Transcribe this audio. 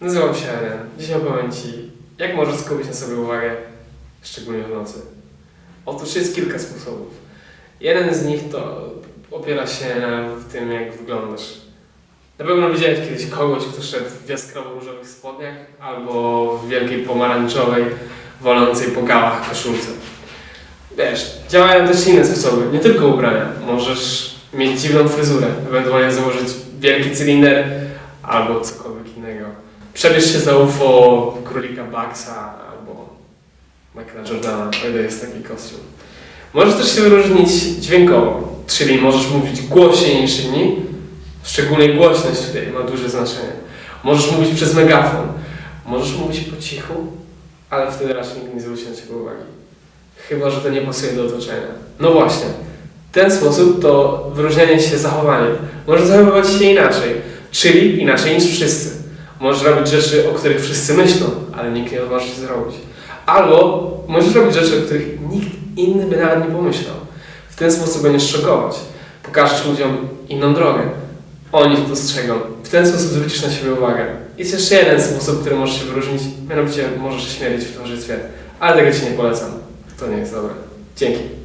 Nazywam się Eren. Dzisiaj opowiem Ci, jak możesz skupić na sobie uwagę, szczególnie w nocy. Otóż jest kilka sposobów. Jeden z nich to opiera się na tym, jak wyglądasz. Na pewno widziałeś kiedyś kogoś, kto szedł w jaskrawo-różowych spodniach albo w wielkiej pomarańczowej, wolącej po gałach koszulce. Wiesz, działają też inne sposoby, nie tylko ubrania. Możesz mieć dziwną fryzurę, ewentualnie założyć wielki cylinder albo cokolwiek innego. Przebierz się za UFO królika Baxa albo Michaela Jordana, o ile jest taki kostium. Możesz też się wyróżnić dźwiękowo, czyli możesz mówić głośniej niż inni, szczególnie głośność tutaj ma duże znaczenie. Możesz mówić przez megafon, możesz mówić po cichu, ale wtedy raczej nikt nie zwróci na Ciebie uwagi. Chyba, że to nie pasuje do otoczenia. No właśnie, ten sposób to wyróżnianie się zachowaniem. Możesz zachowywać się inaczej, czyli inaczej niż wszyscy. Możesz robić rzeczy, o których wszyscy myślą, ale nikt nie odważy się zrobić. Albo możesz robić rzeczy, o których nikt inny by nawet nie pomyślał. W ten sposób będziesz szokować. Pokażesz ludziom inną drogę. Oni to dostrzegą. W ten sposób zwrócisz na siebie uwagę. Jest jeszcze jeden sposób, który możesz się wyróżnić. Mianowicie możesz się śmierdzić w towarzystwie. Ale tego Ci nie polecam. To nie jest dobre. Dzięki.